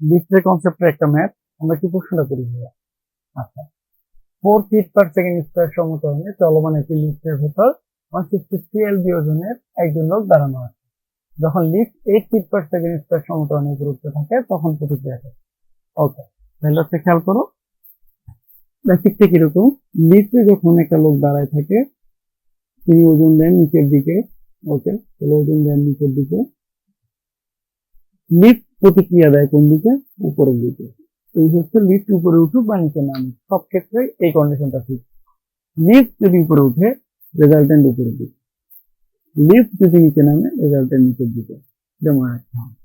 লিফটের কনসেপ্টের একটা ম্যাথ আমরা কি প্রশ্নটা করি ভাইয়া। আচ্ছা। Four feet per second square সমতলে চলমান একটি লিফটের ভেতর ওয়ান সিক্সটি এল ওজনের একজন লোক দাঁড়ানো আছে। যখন lift eight feet per second square উপর উঠতে থাকে, তখন প্রতিক্রিয়া থাকে ওকে তাহলে হচ্ছে খেয়াল করো। বেসিকটা কীরকম? লিফটে যখন একটা লোক দাঁড়ায় থাকে, তিনি ওজন দেন নিচের দিকে। ওকে তাহলে ওজন দেন নিচের দিকে। লিফট প্রতিক্রিয়া দেয় কোন দিকে? উপরের দিকে। এই হচ্ছে লিফট উপরে উঠুক বা নিচে নামুক। সব ক্ষেত্রে এই কন্ডিশনটা ঠিক। লিফট যদি উপরে উঠে রেজাল্টেন্ট উপরের দিকে। লিফট যদি নিচে নামে রেজাল্টেন্ট নিচের দিকে। মনে হবে।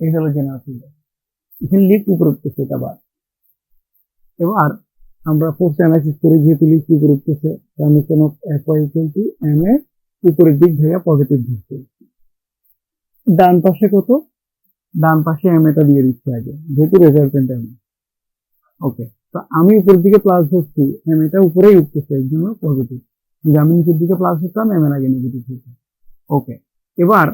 এই হলো জেনারেল এখানে লিফট উপরে উঠতেছে বাদ। এবার আমরা ফোর্স অ্যানালাইসিস করে যেহেতু লিফট উপরে উঠতেছে of F Y equal to M A উপরের দিক ভাইয়া পজিটিভ ধরছে ডান পাশে কত? ডান পাশে এম এটা দিয়ে দিচ্ছি আগে, যেহেতু রেজাল্টেন্ট এম ওকে তো আমি উপরের দিকে প্লাস ধরছি এম এটা উপরেই উঠতেছে, এর জন্য পজিটিভ যদি আমি নিচের দিকে প্লাস ধরতাম এম এর আগে নেগেটিভ হতো। ওকে এবার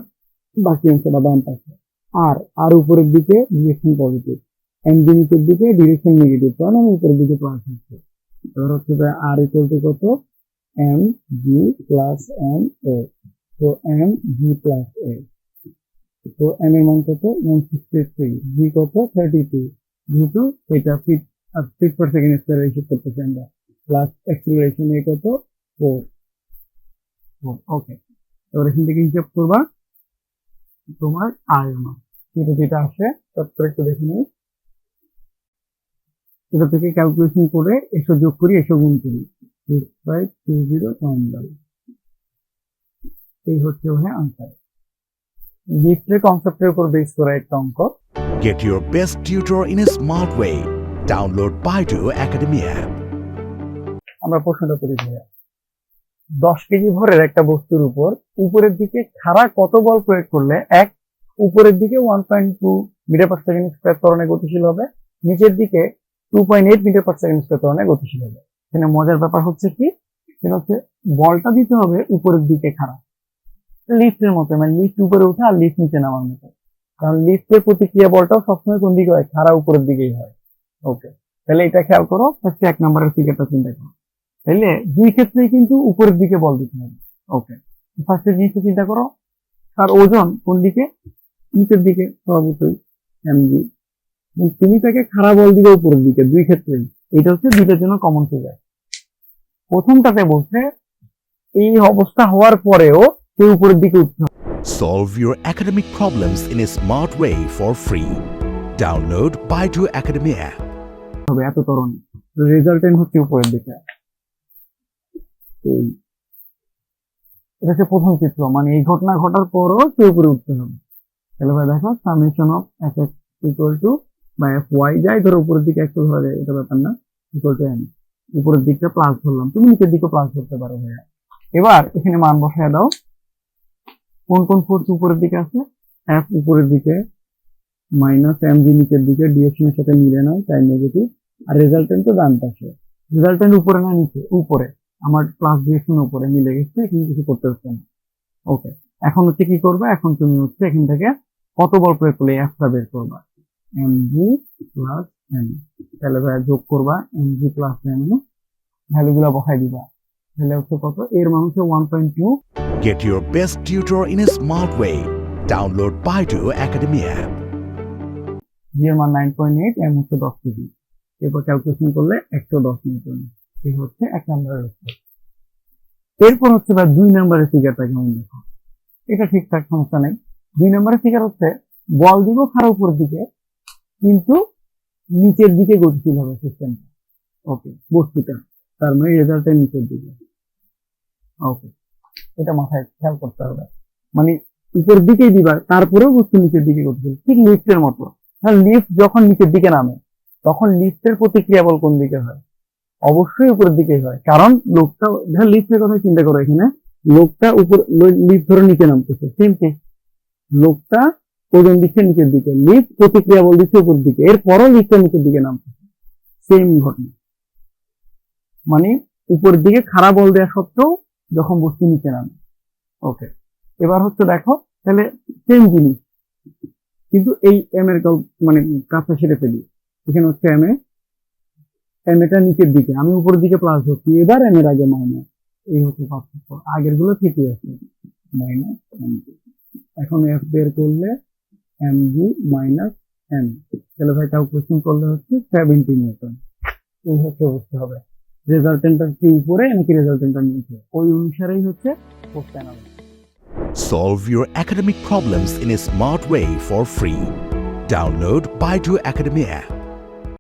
বাকি অংশটা ডান পাশে। আর আর উপরের দিকে ডিরেকশন পজিটিভ এম জি নিচের দিকে ডিরেকশন নেগেটিভ কারণ আমি উপরের দিকে প্লাস হচ্ছে এবার হচ্ছে আর ইকুয়াল টু কত? M G plus M A তো এম জি প্লাস এ তো এম এর মান কত? ওয়ান সিক্সটি থ্রি জি কত? থার্টি টু যেহেতু এটা feet feet per second square হিসেব করতেছি আমরা। প্লাস অ্যাক্সিলারেশন এ কত? ফোর ওকে এবার এখান থেকে হিসাব করবা তোমার আর এর মান। এটা যেটা আসে তারপর একটু দেখে নিই। এটা থেকে ক্যালকুলেশন করে এসো যোগ করি, এসো গুণ করি। সিক্স ফাইভ টু জিরো এই হচ্ছে ওখানে আনসার লিফটের কনসেপ্টের উপর বেস করা একটা অঙ্ক। Get your best tutor in a smart way. Download Baidu Academy app. আমরা প্রশ্নটা করি ভাইয়া। দশ কেজি ভরের একটা বস্তুর উপর উপরের দিকে খাড়া কত বল প্রয়োগ করলে? এক উপরের দিকে one point two metre per second square ত্বরণে গতিশীল হবে। নিচের দিকে two point eight metre per second square ত্বরণে গতিশীল হবে। এখানে মজার ব্যাপার হচ্ছে কি? সেটা হচ্ছে বলটা দিতে হবে উপরের দিকে খাড়া। লিফটের মতো মানে লিফট উপরে উঠে আর লিফট নিচে নামার মতো। কারণ লিফটের প্রতিক্রিয়া বলটাও সবসময় কোন দিকে হয়? খাড়া উপরের দিকেই হয়। ওকে তাহলে এটা খেয়াল করো ফার্স্ট এক নম্বরের ফিগারটা চিন্তা করো। তাইলে দুই ক্ষেত্রেই কিন্তু উপরের দিকে বল দিতে হবে। ওকে ফার্স্টে জিনিসটা চিন্তা করো, তার ওজন কোন দিকে? নিচের দিকে স্বভাবতই এমজি তুমি তাকে খাড়া বল দিবে উপরের দিকে, দুই ক্ষেত্রেই। এটা হচ্ছে দুইটার জন্য কমন ফিগার প্রথমটাতে বলছে, এই অবস্থা হওয়ার পরেও সে উপরের দিকে উঠতে হবে। Solve your academic problems in a smart way for free. Download Baidu Academy app. হবে এত তরুণী। রেজাল্টেন্ট হচ্ছে উপরের দিকে। এই। এটা হচ্ছে প্রথম চিত্র। মানে এই ঘটনা ঘটার পরও সে উপরে উঠতে হবে। তাহলে ভাই দেখো summation of F X equal to বা এফ ওয়াই যাই ধরো উপরের দিকে একটু ধরা এটা ব্যাপার না ইকুয়াল টু এন উপরের দিকটা প্লাস ধরলাম। তুমি নিচের দিকে প্লাস ধরতে পারো ভাইয়া। এবার এখানে মান বসায় দাও। কোন কোন ফোর্স উপরের দিকে আছে? এফ উপরের দিকে মাইনাস এম জি নিচের দিকে ডিরেকশনের সাথে মিলে নয়, তাই নেগেটিভ আর রেজাল্টেন্ট তো ডান পাশে। রেজাল্টেন্ট উপরে না নিচে? উপরে। আমার প্লাস ডিরেকশন উপরে, মিলে গেছে, এখানে কিছু করতে হচ্ছে না। ওকে এখন হচ্ছে কি করবে? এখন তুমি হচ্ছে এখান থেকে কত বল প্রয়োগ করলে এফটা বের করবা? এম জি প্লাস এম তাহলে যোগ করবা এম জি প্লাস এম ভ্যালুগুলো বসাই দিবা। তাহলে হচ্ছে কত? এর মান হচ্ছে one point two Get your best tutor in a smart way. Download Baidu Academy app. G এর মান নাইন পয়েন্ট এইট এম হচ্ছে দশ কেজি। এরপর ক্যালকুলেশন করলে একশো দশ নিউটন এই হচ্ছে এক নম্বরের উত্তর এরপর হচ্ছে বা দুই নম্বরের ফিগারটা কেমন দেখো? এটা ঠিকঠাক সমস্যা নেই। দুই নম্বরের ফিগার হচ্ছে বল দিব খারাপ উপরের দিকে কিন্তু নিচের দিকে গতিশীল হবে সিস্টেমটা ওকে বস্তুটা। তার মানে রেজাল্টের নিচের দিকে। ওকে এটা মাথায় খেয়াল করতে হবে। মানে উপরের দিকেই দিবা, তারপরেও বস্তু নিচের দিকে গতিশীল। ঠিক লিফটের মতো। হ্যাঁ লিফট যখন নিচের দিকে নামে, তখন লিফটের প্রতিক্রিয়া বল কোন দিকে হয়? অবশ্যই উপরের দিকে হয়। কারণ লোকটা ধর লিফটের কথা চিন্তা করো এখানে। লোকটা উপর লিফট ধরে নিচে নামতেছে। সেম কেস লোকটা ওজন দিচ্ছে নিচের দিকে। লিফট প্রতিক্রিয়া বল দিচ্ছে উপর দিকে। এরপরও লিফটের নিচের দিকে নামতেছে। সেম ঘটনা। মানে উপরের দিকে খারাপ বল দেওয়া সত্ত্বেও যখন বস্তু নিচে নামে। ওকে এবার হচ্ছে দেখো, তাহলে সেম জিনিস। কিন্তু এই এম এর মানে কাজটা সেরে ফেলি। এখানে হচ্ছে এম এ এম এটা নিচের দিকে, আমি উপরের দিকে প্লাস হচ্ছি এবার এম এর আগে মাইনাস এই হচ্ছে পার্থক্য। আগেরগুলো ঠিকই আছে। মাইনাস এম এখন এফ বের করলে এম জি মাইনাস এম তাহলে ভাই ক্যালকুলেশন করলে হচ্ছে সেভেন্টি নিউটন। এই হচ্ছে বুঝতে হবে। রেজাল্টেন্টটা কি উপরে নাকি রেজাল্টেন্টটা নিচে ওই অনুসারেই হচ্ছে post analysis Solve your academic problems in a smart way for free. Download Baidu Academy app.